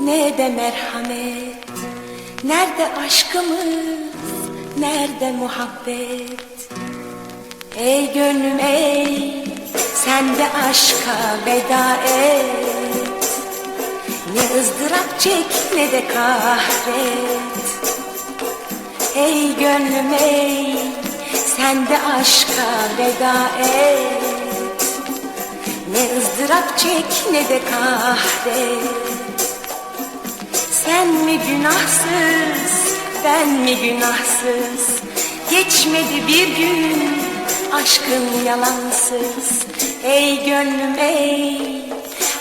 ne de merhamet. Nerede aşkımız, nerede muhabbet? Ey gönlüm ey, sen de aşka veda et. Ne ızdırap çek ne de kahret. Ey gönlüm ey, sen de aşka veda et Ne ızdırap çek ne de kahret sen mi günahsız, ben mi günahsız? Geçmedi bir gün aşkın yalansız. Ey gönlüm ey,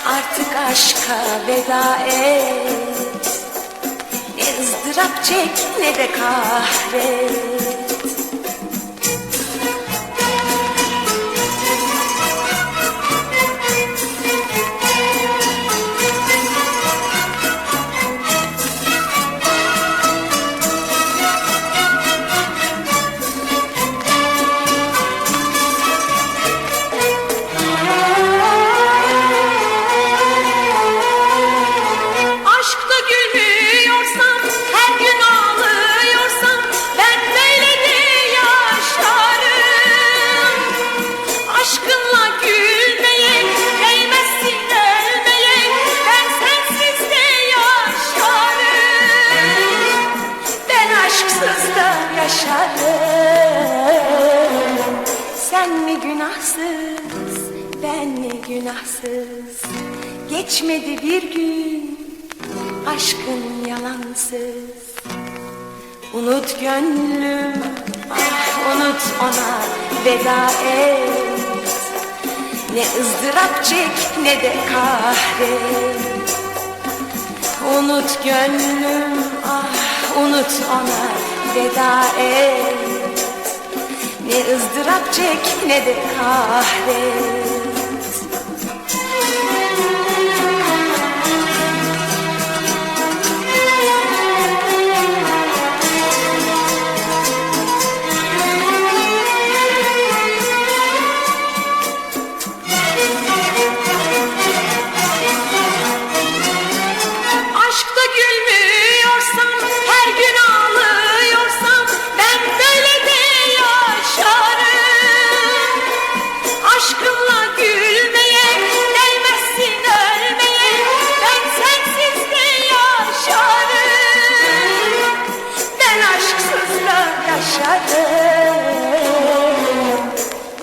artık aşka veda et. Ne ızdırap çek ne de kahret aşksız da yaşarım. Sen mi günahsız, ben mi günahsız? Geçmedi bir gün aşkın yalansız Unut gönlüm ah unut ona veda et Ne ızdırap çek ne de kahret Unut gönlüm ah unut ona veda et. Ne ızdırap çek ne de kahret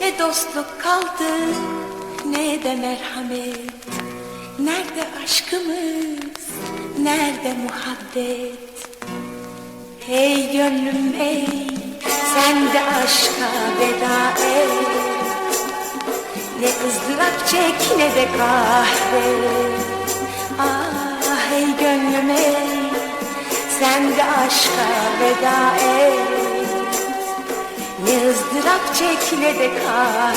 Ne dostluk kaldı, ne de merhamet. Nerede aşkımız, nerede muhabbet? Hey gönlüm ey, sen de aşka veda et. Ne ızdırap çek ne de kahret. Ah hey gönlüm ey, sen de aşka veda et. Ne ızdırap çek ne de kahret.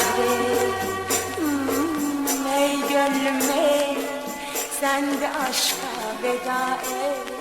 Hmm, ey gönlüm ey, sen de aşka veda et.